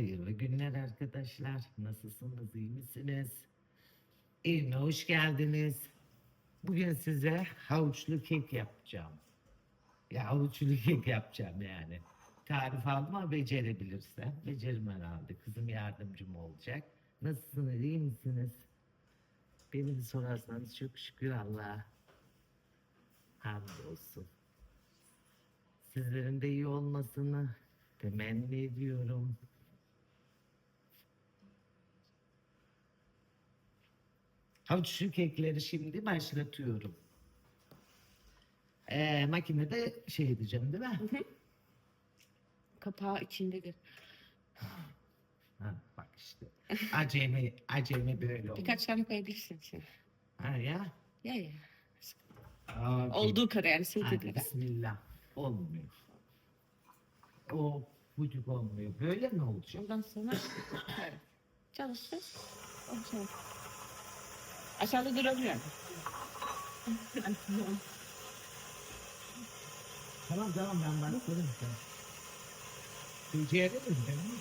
Hayırlı günler arkadaşlar. Nasılsınız? iyi misiniz? Evime hoş geldiniz. Bugün size havuçlu kek yapacağım. Ya havuçlu kek yapacağım yani. Tarif alma becerebilirsem. Beceririm herhalde. Kızım yardımcım olacak. Nasılsınız? iyi misiniz? Beni sorarsanız çok şükür Allah'a. Hamdolsun. Sizlerin de iyi olmasını temenni ediyorum. Havuçlu kekleri şimdi başlatıyorum. Ee, makinede şey edeceğim değil mi? Kapağı içindedir. Ha, bak işte. Acemi, acemi böyle olur. Birkaç tane koyabilirsin şimdi. Ha ya. Ya ya. Aa, Olduğu kadar yani Hadi sevdiği kadar. bismillah. Olmuyor. O bucuk olmuyor. Böyle mi olacak? Ondan sonra evet. çalıştır. Aşağı. Aşağıda durabiliyor. Tamam tamam ben başlarım sen. Becerelim değil mi?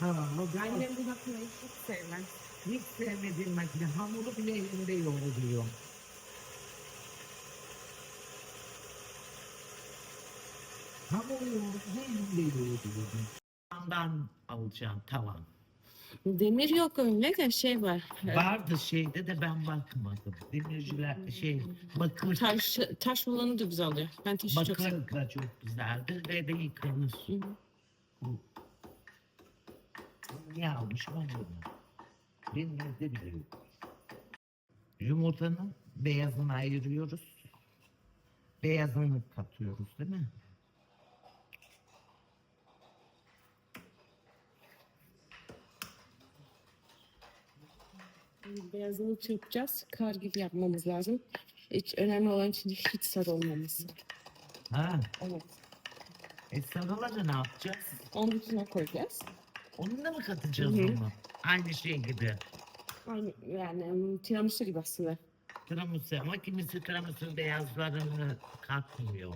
Tamam o ben Annem bu makineyi hiç sevmez. hiç sevmediğim makine. Hamuru bile elinde yoğuruyor. Tavandan alacağım tavan. Demir yok öyle de şey var. Vardı şeyde de ben bakmadım. Demirciler şey bakır Taş, taş olanı da güzel oluyor. Ben taşı çok seviyorum. bakır da çok güzeldir ve de yıkanır. Hı hı. Bu. Niye almışım ben bunu? Benim evde bile yok. Yumurtanın beyazını ayırıyoruz. Beyazını katıyoruz değil mi? Beyazını çırpacağız. Kar gibi yapmamız lazım. Hiç önemli olan için hiç sarı olmaması. Ha, Evet. e sarıları ne yapacağız? Onun içine koyacağız. Onu da mı katacağız Hı hı. onu? Aynı şey gibi. Aynı yani em, tiramisu gibi aslında. Tiramisu ama kimisi tiramisu beyazlarını katmıyor.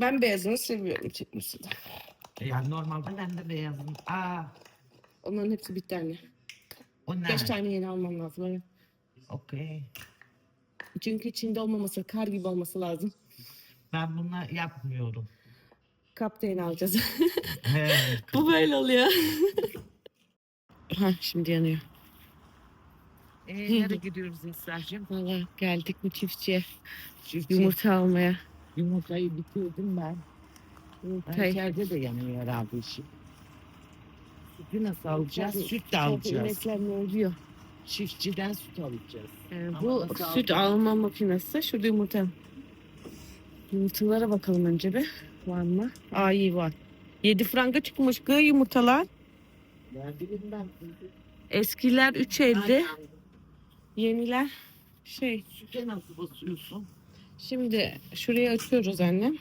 Ben beyazını seviyorum çıkması da. Yani normalde ben de beyazım. Aa, Onların hepsi bitti anne. Ne? Beş tane yeni almam lazım. Evet. Okey. Çünkü içinde olmaması, kar gibi olması lazım. Ben bunu yapmıyorum. Kapten alacağız. Evet. Bu böyle oluyor. ha şimdi yanıyor. Ee, nereye gidiyoruz Esra'cığım? Valla geldik mi çiftçiye Çiftçi. yumurta almaya. Yumurtayı bitirdim ben. Yumurtayı İçeride de yanıyor herhalde işi. Sütü nasıl alacağız? Süt de alacağız. inekler ne oluyor? Çiftçiden süt alacağız. Ee, Ama bu nasıl süt alacağız? alma makinesi. Şurada yumurta. Yumurtalara bakalım önce bir. Var mı? Aa iyi var. 7 franga çıkmış gı yumurtalar. Bileyim ben. Eskiler 3.50. Aynen. Yeniler şey. Süte nasıl basıyorsun? Şimdi şurayı açıyoruz annem.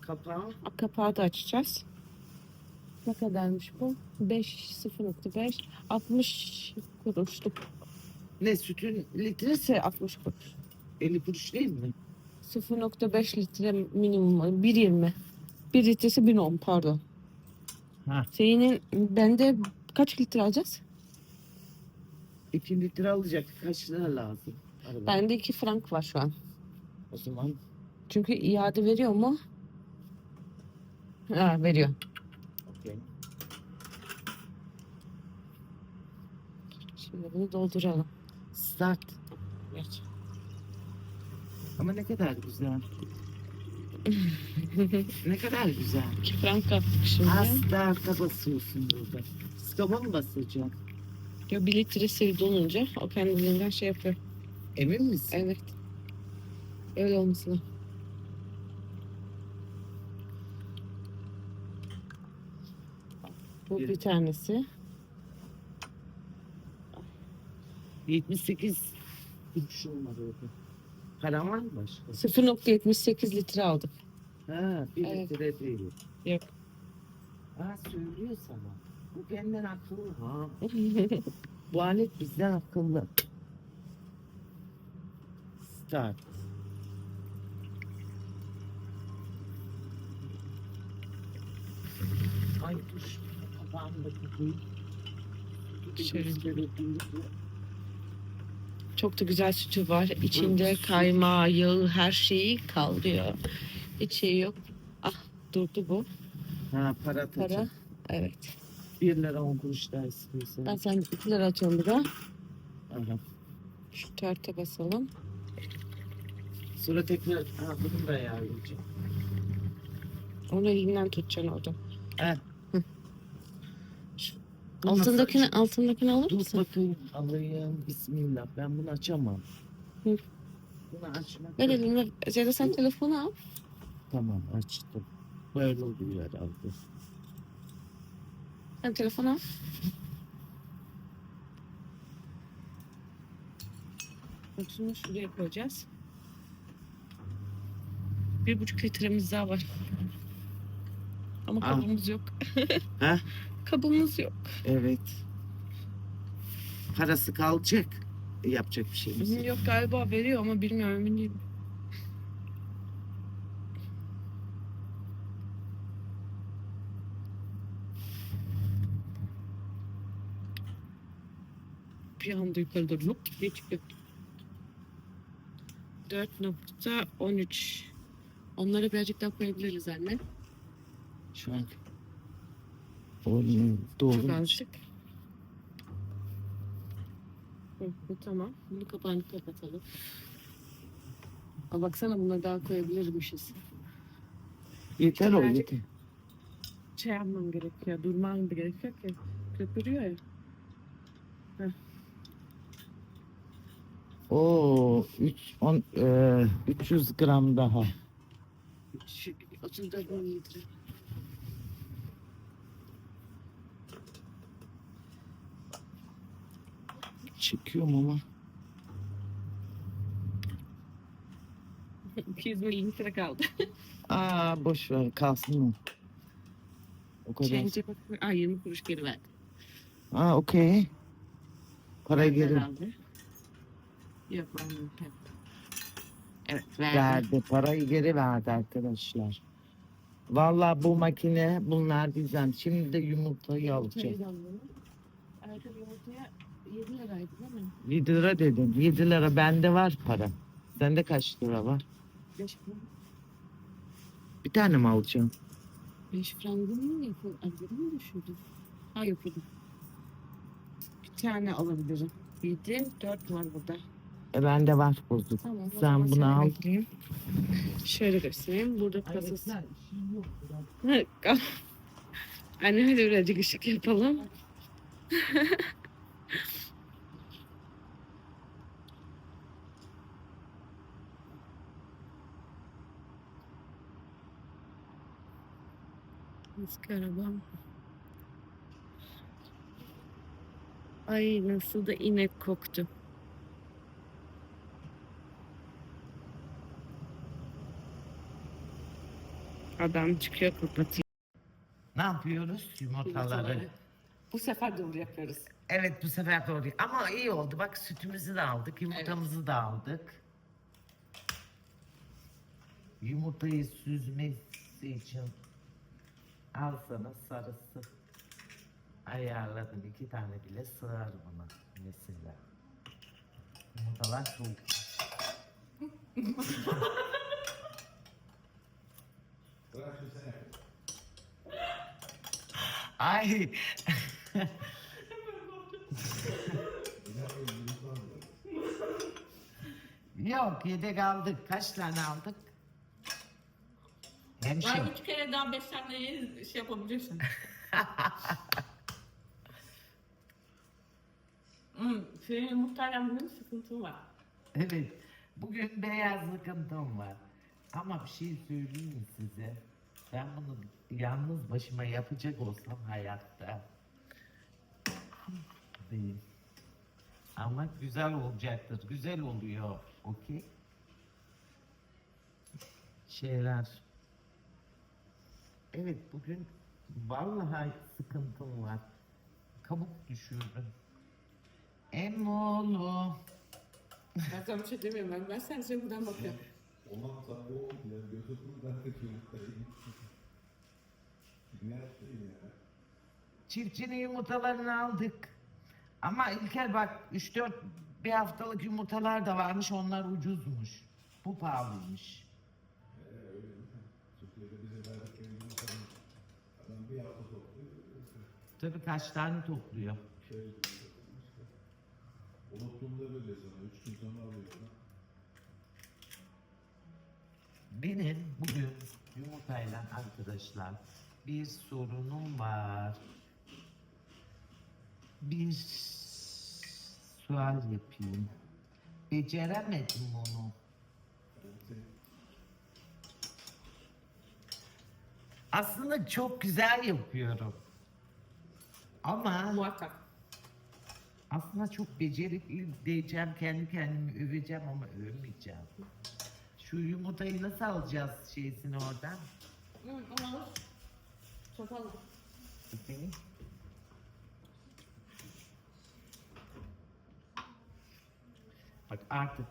Kapağı. Kapağı da açacağız. Ne kadarmış bu? 5 0.5 60 kuruşluk. Ne sütün litresi? Litre 60 kuruş. 50 kuruş değil mi? 0.5 litre minimum 1.20. 1 litresi 1.10 pardon. Ha. Senin bende kaç litre alacağız? 2 litre alacak. Kaç lira lazım? Arada. Bende 2 frank var şu an. O zaman Çünkü iade veriyor mu? Ha veriyor. okey. Şimdi bunu dolduralım. Start. Geç. Ama ne kadar güzel. ne kadar güzel. 2 frank attık şimdi. Ha start'a basıyorsun burada. Stop'a mı basacaksın? Ya 1 litresi dolunca o kendiliğinden şey yapıyor. Emin misin? Evet. Öyle olması lazım. Bu Bir- bir tanesi. 78 kuruşum var orada. Param var mı başka? 0.78 litre aldık. Ha, bir Evet. litre değil. Yok. Ha söylüyor sana. Bu benden akıllı ha. Bu alet bizden akıllı. Yeter. Ay dur. Kapağını da kapayım. Şöyle. Çok da güzel sütü var. İçinde kaymağı, yağı, her şeyi kaldırıyor. Hiç şey yok. Ah durdu bu. Ha para Para. para. Evet. 1 lira 10 kuruş daha istiyorsan. Ben sen 2 lira atıyorum bir daha. Aha. Şu tarte basalım. Sonra tekrar ha, bunu da ayarlayacağım. Onu elinden tutacaksın orada. He. Bu Altındakini, nasıl- altındakini alır Dur mısın? bakayım alayım. Bismillah. Ben bunu açamam. Hı. Bunu açmak Ver. Zeyda sen telefonu al. Tamam açtım. Böyle oluyor herhalde. Sen telefonu al. Şunu şuraya koyacağız. Bir buçuk litremiz daha var. Ama Al. kabımız yok. He? Kabımız yok. Evet. Parası kalacak. Yapacak bir şeyimiz yok. Yok galiba veriyor ama bilmiyorum emin değilim. Bir anda yukarı doğru hop diye çıkıyor. 4.13 Onları birazcık daha koyabiliriz anne. Şu an. Oğlum doğru. Azıcık. Hı, bu tamam. Bunu kapağını kapatalım. Aa, baksana bunları daha koyabilirmişiz. Yeter o Birazcık- yeter. Şey yapmam gerekiyor. Durmam gerekiyor ki. Köpürüyor ya. Oo 3 10 e, 300 gram daha. Şu 34 mililitre. Çekiyorum ama. 200 mililitre kaldı. Aa boş ver kalsın o. O kadar. Change'e bak. Aa 20 kuruş geri verdi. Aa okey. Para geri Herhalde. Yok vermedim. Evet verdi. verdi. Parayı geri verdi arkadaşlar. Vallahi bu makine bunlar diyeceğim. Şimdi de yumurtayı alacağım. Yumurtayı da alalım. Yumurtaya 7 liraydı değil mi? 7 lira dedim. 7 lira bende var para. Sende kaç lira var? 5 frank. Bir tane mi alacağım? 5 frangın mı? Ay geri mi düşürdü? Ha yapıldı. Bir tane alabilirim. 7, 4 var burada. E bende var bozuk. Tamam. o Sen bunu al. bekleyeyim. Şöyle göstereyim. Burada kasası. Anneme de birazcık ışık yapalım. Eski arabam. Ay nasıl da inek koktu. Adam çıkıyor kapatıyor. Ne yapıyoruz? Yumurtaları. Bu sefer doğru yapıyoruz. Evet bu sefer doğru. Ama iyi oldu. Bak sütümüzü de aldık. Yumurtamızı da aldık. Yumurtayı süzmesi için al sana sarısı. Ayarladım. iki tane bile sığar buna. Mesela. Yumurtalar soğuk. Ay. Yok yedek aldık. Kaç tane aldık? Hemşire. üç kere daha beslenmeyi şey yapabilirsin. hmm, senin muhtemelen bir sıkıntın var. Evet. Bugün beyaz sıkıntım var. Ama bir şey söyleyeyim mi size? Ben bunu yalnız başıma yapacak olsam hayatta değil. Ama güzel olacaktır. Güzel oluyor. Okey. Şeyler. Evet bugün vallahi sıkıntım var. Kabuk düşürdüm. Emoğlu. Ben sana bir şey demiyorum. Ben, ben sadece buradan bakıyorum. Ondan sonra o ya götürdüm ben de yumurtayı. Ne yapayım ya? Çiftçinin yumurtalarını aldık. Ama İlker bak 3-4 bir haftalık yumurtalar da varmış onlar ucuzmuş. Bu pahalıymış. Ee, öyle değil mi? Türkiye'de bize verdikleri yumurtanın adam bir hafta topluyor. Tabii kaç tane topluyor. Şey. Unuttuğumda böyle sana. Üç gün sonra alıyorsun. Benim bugün yumurtayla arkadaşlar bir sorunum var. Bir sual yapayım. Beceremedim onu. Aslında çok güzel yapıyorum. Ama Muhakkak. aslında çok becerikli diyeceğim, kendi kendimi öveceğim ama övmeyeceğim. Şu yumurtayı nasıl alacağız şeysini oradan? Hı, alır. Sopalı. Bakayım. Bak artık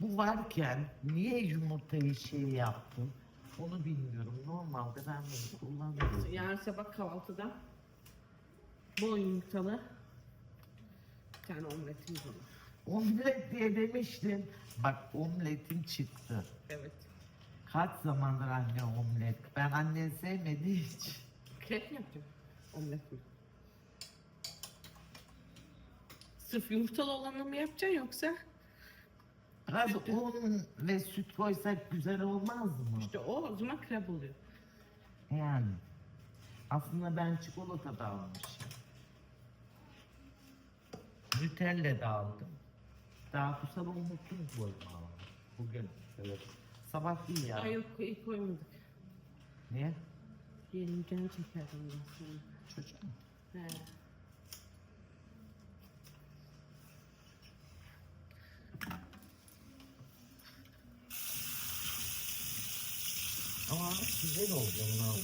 bu varken niye yumurtayı şey yaptım onu bilmiyorum. Normalde ben bunu kullanıyorum. Yarın sabah kahvaltıda bol yumurtalı bir tane omletimiz olur. Omlet diye demiştim. Bak omletin çıktı. Evet. Kaç zamandır anne omlet. Ben annen sevmediği için. Krep mi yapacağım? Omlet mi? Sırf yumurtalı olanı mı yapacaksın yoksa? Abi un ve süt koysak güzel olmaz mı? İşte o o zaman krep oluyor. Yani. Aslında ben çikolata da almışım. Nutella da aldım. Daha bu sabah unuttum koyma. Bugün. Evet. Sabah değil ya. Ay yok iyi koymadık. Niye? Yerim can çeker ondan sonra. Çocuk mu? He. Ama güzel oldu onu.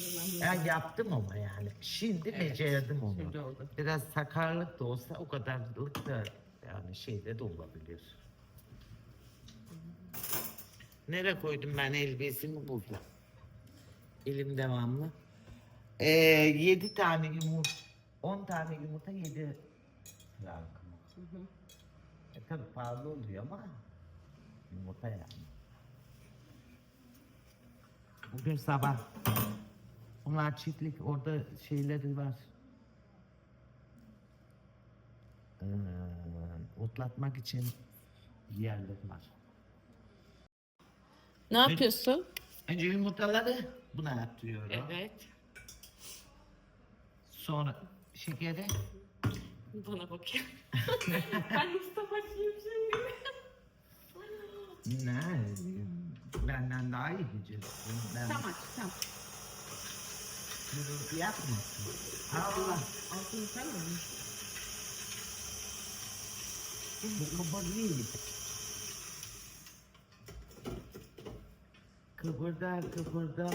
Ben yaptım ama yani. Şimdi Evet, becerdim onu. şimdi oldu. Biraz sakarlık da olsa o kadarlık da yani şeyde de olabilir. Nereye koydum ben elbisemi buldum. Elim devamlı. Ee, yedi tane yumurta, on tane yumurta yedi frank. Hı hı. E tabi pahalı oluyor ama yumurta yani. Bugün sabah onlar çiftlik orada şeyleri var. Ee, otlatmak için yerleri var. Ne yapıyorsun? Önce yumurtaları buna atıyorum. Evet. Sonra şekeri. Bana bakıyor. ben Mustafa şimdi. Ne? Benden daha iyi bilirsin. Ben Tamam tamam. gürültü yapmasın. Allah. Altını sen mi? Bu değil. Kıpırdar kıpırdar.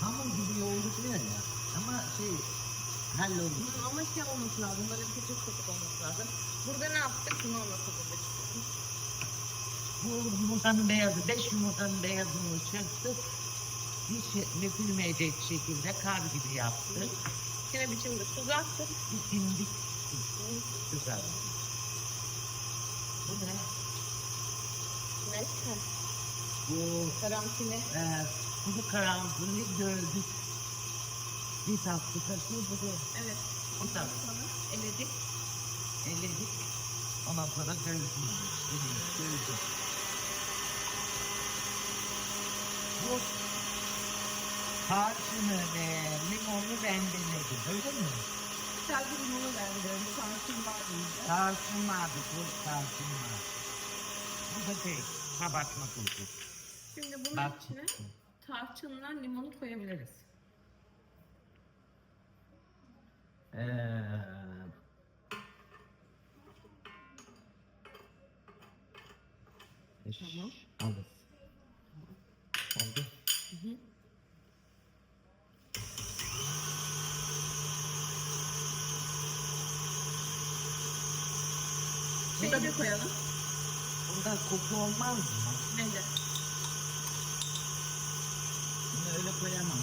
Hamur gibi yoğuruluyor ya. Ama şey hallolmuş. Bunun ama şey olması lazım. Böyle küçük küçük olması lazım. Burada ne yaptık? Bunu anlatabiliriz. Bu yumurtanın beyazı, beş yumurtanın beyazını çekti. Hiç dökülmeyecek şekilde kar gibi yaptı. Yine biçimde tuz attık. Bir dimdik güzel. Bu ne? Neyse. Bu Karantina. e, kuru karanfilli gördük. Bir tatlı kaşığı bu da Evet. tatlı. Sonra eledik. Eledik. Ondan sonra gördüm. Gördüm. Bu tarçını ve limonu rendeledim. Öyle mi? Sadece bunu verdim. Sansın var mı? Tarçın vardı. Bu tarçın var. Bu da şey, kabartma tuzu. Şimdi bunun Bak. içine tarçınla limonu koyabiliriz. Ee, Tamam. Alırız. Oldu. Hı hı. Şekeri koyalım. Bundan koku olmaz mı? Neden? Bunu öyle koyamam.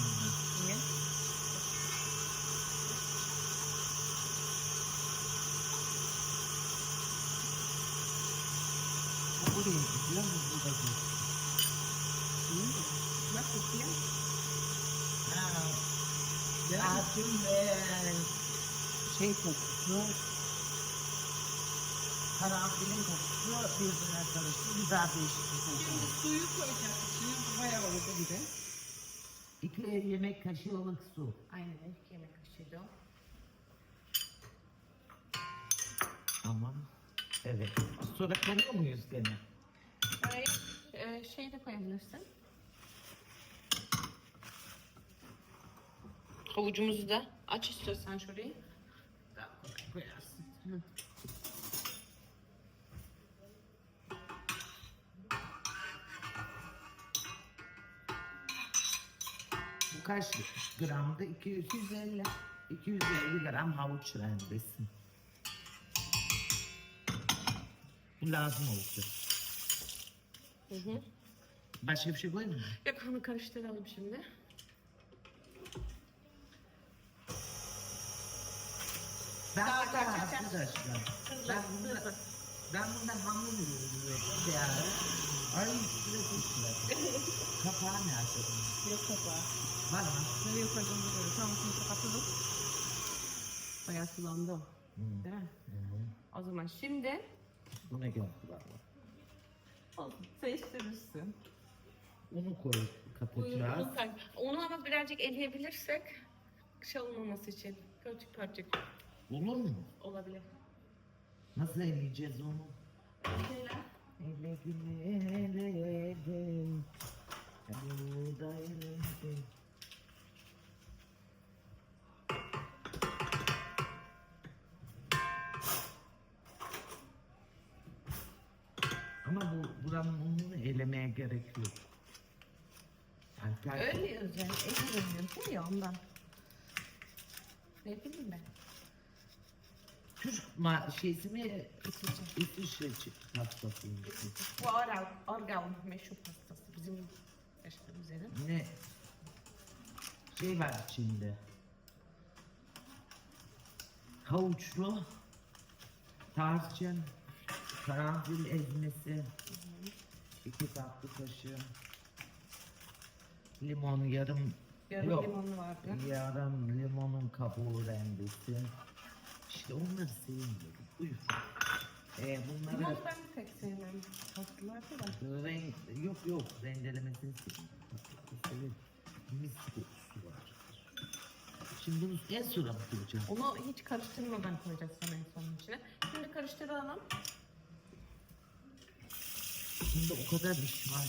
Parfüm ve şey kokusu, karanfilin kokusu birbirine karıştı. Güzel değişik bir koku. Şimdi suyu koyacağız. Şimdi bayağı oldu bir de. İki yemek kaşığılık su. Aynen iki yemek kaşığı. Tamam. Evet. Sonra koyuyor muyuz gene? Hayır. Ee, şey de koyabilirsin. Havucumuzu da aç istiyorsan şurayı. Koyarsın. Hı. Bu kaç gramdı? 200, 250. 250 gram havuç rendesi. Lazım olacak. Hı hı. Başka bir şey koyayım mı? Yok onu karıştıralım şimdi. Ben Daha, daha. arkadaşlar. Hızlı, Ben bunda, hızlı. ben bunda hamur ürüyorum yani. Ay üstüne üstüne. Kapağı nerede bunun? Yok kapağı. Var mı? Nereye koyduğumuzu görüyoruz. Tamam şimdi kapatalım. Bayağı sulandı o. Değil mi? Hı. O zaman şimdi Bu ne gördüler? olsun. Seçtirirsin. Unu koy kapatacağız. Unu, koy. Onu ama birazcık eleyebilirsek şey olmaması için pörçük pörçük Olur mu? olabilir. Nasıl eleyeceğiz onu? Eledim, eledim. Burada eledim. Ununu elemeye gerek yok. Yani ter- Öyle yazıyor. Eli yazıyor ya ondan. Ne bileyim ben. Türk ma şeysi mi? İsviçre. Pastası. mı? Bu Argal, Argal meşhur pastası. Bizim yerin. Ne? Şey var içinde. Havuçlu, tarçın, karanfil ezmesi, iki tatlı kaşığı, limon yarım, Yarım Yok. limonu vardı. yarım limonun kabuğu rendesi. İşte onları sevmiyorum. Buyur. Ee, bunları Limonu ben de pek sevmem. Tatlılarda da. renk yok yok rendelemesini sevmiyorum. Mis kokusu var. Şimdi bunu en sonra mı koyacağım? Onu hiç karıştırmadan koyacağız sonra en sonun içine. Şimdi karıştıralım. Şimdi o kadar iş var.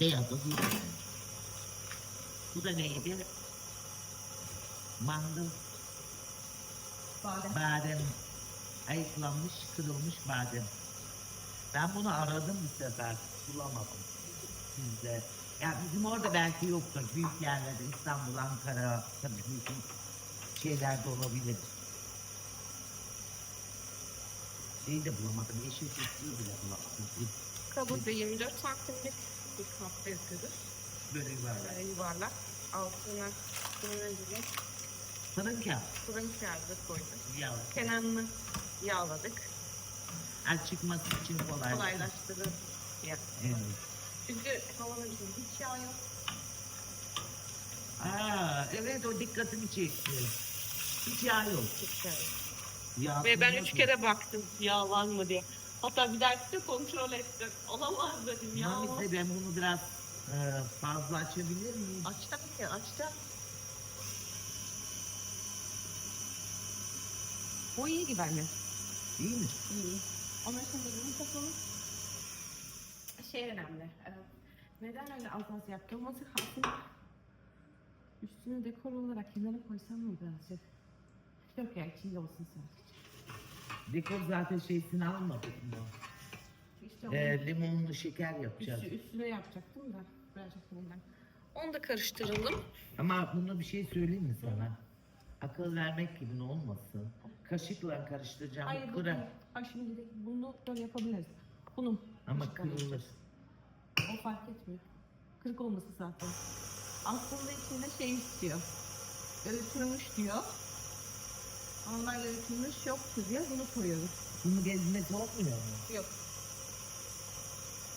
Beyaz değil. Bu da neydi? Mandıl, Badem. badem, ayıklanmış, kırılmış badem. Ben bunu aradım bir sefer, bulamadım sizde. Ya bizim orada belki yoktur, büyük yerlerde, İstanbul, Ankara, tabii büyük şeylerde olabilir. Şeyi de bulamadım, yeşil çiftliği bile bulamadım. Kabuğu da 24 santimlik bir kapta yapıyoruz. Böyle yuvarlak. Böyle yuvarlak. Altına fırına gibi Fırın kağıt, fırın kağıdı koyduk. yağ. Kenarını yağladık. Az çıkması için kolay. Kolaylaştırır. Ya. Evet. Çünkü içinde hiç yağ yok. Aa, evet o dikkatimi çekti. Hiç yağ yok. Hiç yağ yok. Yağ Ve ben üç kere baktım yağ var mı diye. Hatta bir dahakinde kontrol ettim. Olamaz dedim yağ var. De ben bunu biraz e, fazla açabilir miyim? Aç tabii ki aç da. O iyi gibi anne. İyi mi? İyi. Ama şimdi bunu kapalı. Şey önemli. e, Neden öyle az az yaptığımızı aslında üstüne dekor olarak kenara koysam mı birazcık? Yok ya içinde olsun sadece. Dekor zaten şeysini almadık mı? İşte onun E, limonlu şeker yapacağız. üstü, üstüne yapacaktım da. birazcık bundan. Onu da karıştıralım. Ama bunu bir şey söyleyeyim mi sana? Akıl vermek gibi ne olmasın. Kaşıkla karıştıracağım. Hayır, bu şimdi de bunu böyle yapabiliriz. Bunu. Ama kırılır. O fark etmiyor. Kırık olması zaten. Aslında içinde şey istiyor. Öğütülmüş diyor. Onlar öğütülmüş yoktu diyor. Bunu koyuyoruz. Bunu gezmesi olmuyor mu? Yok.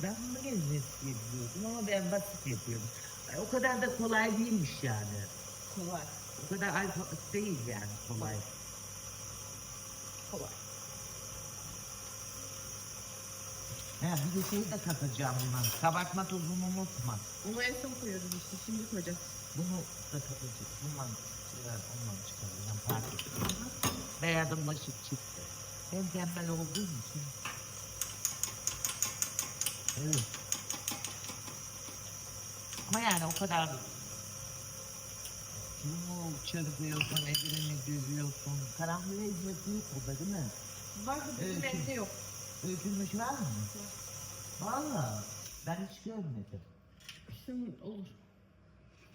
Ben bunu gezmesi diye biliyordum ama ben basit yapıyorum. Ay, O kadar da kolay değilmiş yani. Kolay. O kadar alfa değil yani kolay. Kolay. Ha, bir de şeyi de katacağım buna. Kabartma tozunu unutma. Onu en son koyuyoruz işte. Şimdi koyacağız. Bunu da katacağız. Bundan çıkar, ondan çıkaracağım. Fark etmez. Beyazın başı çıktı. Ben tembel olduğum için. Evet. Ama yani o kadar bunu çırpıyorsun, elini dövüyorsun. Karanfil ezmesi yok burada değil mi? Var da bizim Evet. evde yok. Öykülmüş var mı? Valla ben hiç görmedim. Kışın olur.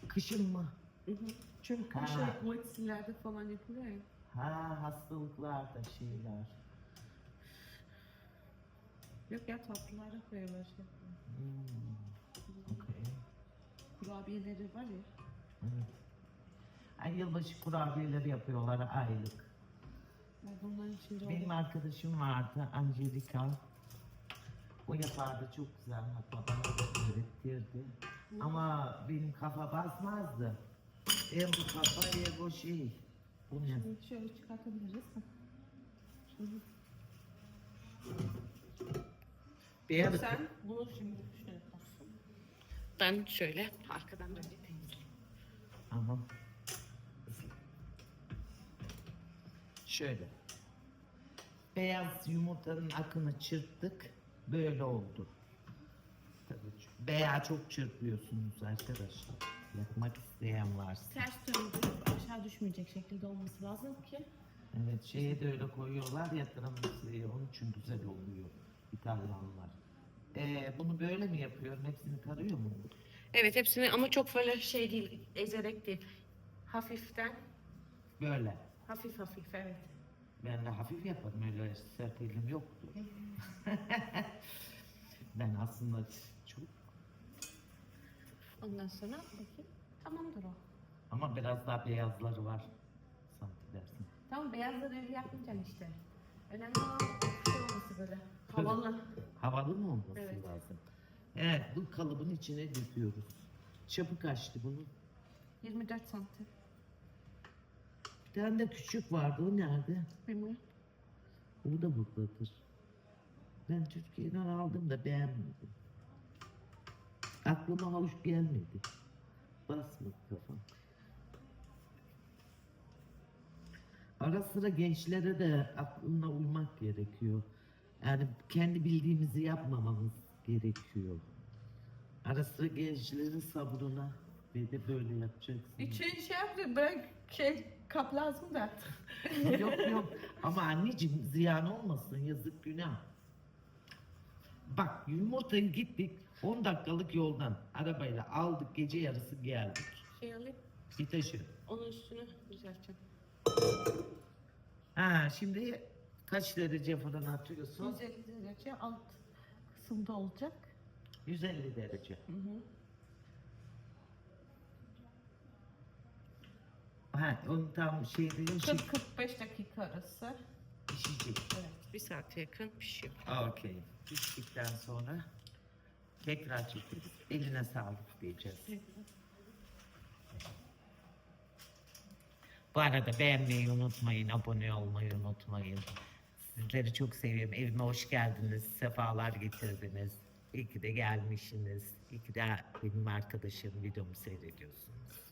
Kışın mı? Hı hı. Çünkü Ha. şey Moitsilerde falan yapılıyor ya. Ha hastalıklar da şeyler. Yok ya tatlılarda koyuyorlar şey. Hmm. Okey. Kurabiyeleri var ya. Evet. Ay, yılbaşı kurabiyeleri yapıyorlar aylık. Ben bunların içinde Benim olur. arkadaşım vardı Angelika. O yapardı çok güzel hatta bana da öğretirdi. Ama benim kafa basmazdı. Hem bu kafa hem o şey. Bu ne? Şimdi şöyle çıkartabiliriz. Beyaz. sen bunu şimdi şöyle yapsın. Ben şöyle arkadan böyle temizleyeyim. Aha. Şöyle. Beyaz yumurtanın akını çırptık. Böyle oldu. Tabii Veya çok çırpıyorsunuz arkadaşlar. Yapmak isteyen varsa. Ters döndürüp aşağı düşmeyecek şekilde olması lazım ki. Evet şeye de öyle koyuyorlar yatırım masaya. Onun için güzel oluyor İtalyanlar. Ee, bunu böyle mi yapıyorum? Hepsini karıyor mu? Evet hepsini ama çok böyle şey değil, ezerek değil. Hafiften, Böyle. Hafif hafif evet. Ben de hafif yaparım öyle sert elim yoktu. ben aslında çok Ondan sonra bakayım. Tamamdır o. ama biraz daha beyazları var sanki dersin. Tamam beyazları öyle yapmayacaksın işte. Önemli olan şey olması böyle. Havalı. Havalı mı olması Evet. lazım? Evet bu kalıbın içine döküyoruz. Çapı kaçtı bunun. 24 santim. Bir tane de küçük vardı o nerede? Bilmiyorum. O da buradadır. Ben Türkiye'den aldım da beğenmedim. Aklıma hoş gelmedi. Basmadı kafam. Ara sıra gençlere de aklına uymak gerekiyor. Yani kendi bildiğimizi yapmamamız gerekiyor. Ara sıra gençlerin sabrına ve de böyle yapacaksın. İçin şey yaptı, ben şey kap lazım da. yok yok ama anneciğim ziyan olmasın yazık günah. Bak yumurtayı gittik 10 dakikalık yoldan arabayla aldık gece yarısı geldik. Şey alayım, Bir taşı. onun üstünü düzelteceğim. Ha şimdi kaç derece fırına atıyorsun? 150 derece alt kısımda olacak. 150 derece. Hı hı. Ha onun tam şey değil şey 40-45 dakika arası. pişecek. Evet, bir saate yakın pişiyor. Okey. Piştikten sonra tekrar çekeriz. Eline sağlık diyeceğiz. Bu arada beğenmeyi unutmayın, abone olmayı unutmayın. Sizleri çok seviyorum. Evime hoş geldiniz, sefalar getirdiniz. İyi ki de gelmişsiniz. İyi ki de benim arkadaşım videomu seyrediyorsunuz.